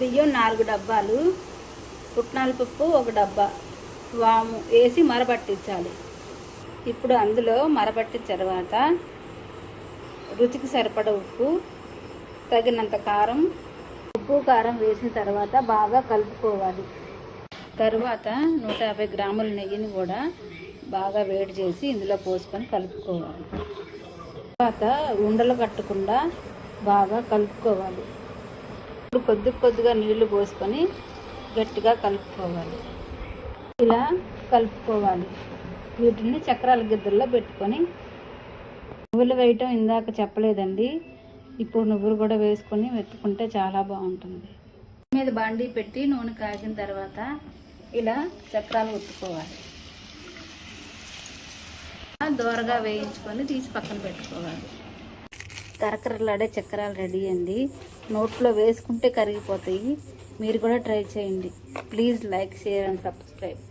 బియ్యం నాలుగు డబ్బాలు పుట్నాల పప్పు ఒక డబ్బా వాము వేసి మరపట్టించాలి ఇప్పుడు అందులో మరపట్టిన తర్వాత రుచికి సరిపడ ఉప్పు తగినంత కారం ఉప్పు కారం వేసిన తర్వాత బాగా కలుపుకోవాలి. తరువాత నూట యాభై గ్రాముల నెయ్యిని కూడా బాగా వేడి చేసి ఇందులో పోసుకొని కలుపుకోవాలి. తర్వాత ఉండలు కట్టకుండా బాగా కలుపుకోవాలి. ఇప్పుడు కొద్ది కొద్దిగా నీళ్ళు పోసుకొని గట్టిగా కలుపుకోవాలి. ఇలా కలుపుకోవాలి. వీటిని చక్రాల గిద్దల్లో పెట్టుకొని నువ్వులు వేయటం ఇందాక చెప్పలేదండి. ఇప్పుడు నువ్వులు కూడా వేసుకొని వెతుకుంటే చాలా బాగుంటుంది. మీద బాండీ పెట్టి నూనె కాగిన తర్వాత ఇలా చక్రాలు ఉత్తుకోవాలి దోరగా వేయించుకొని తీసి పక్కన పెట్టుకోవాలి. కరకరలాడే చక్రాలు రెడీ అయింది నోట్లో వేసుకుంటే కరిగిపోతాయి. మీరు కూడా ట్రై చేయండి. Please like share and subscribe.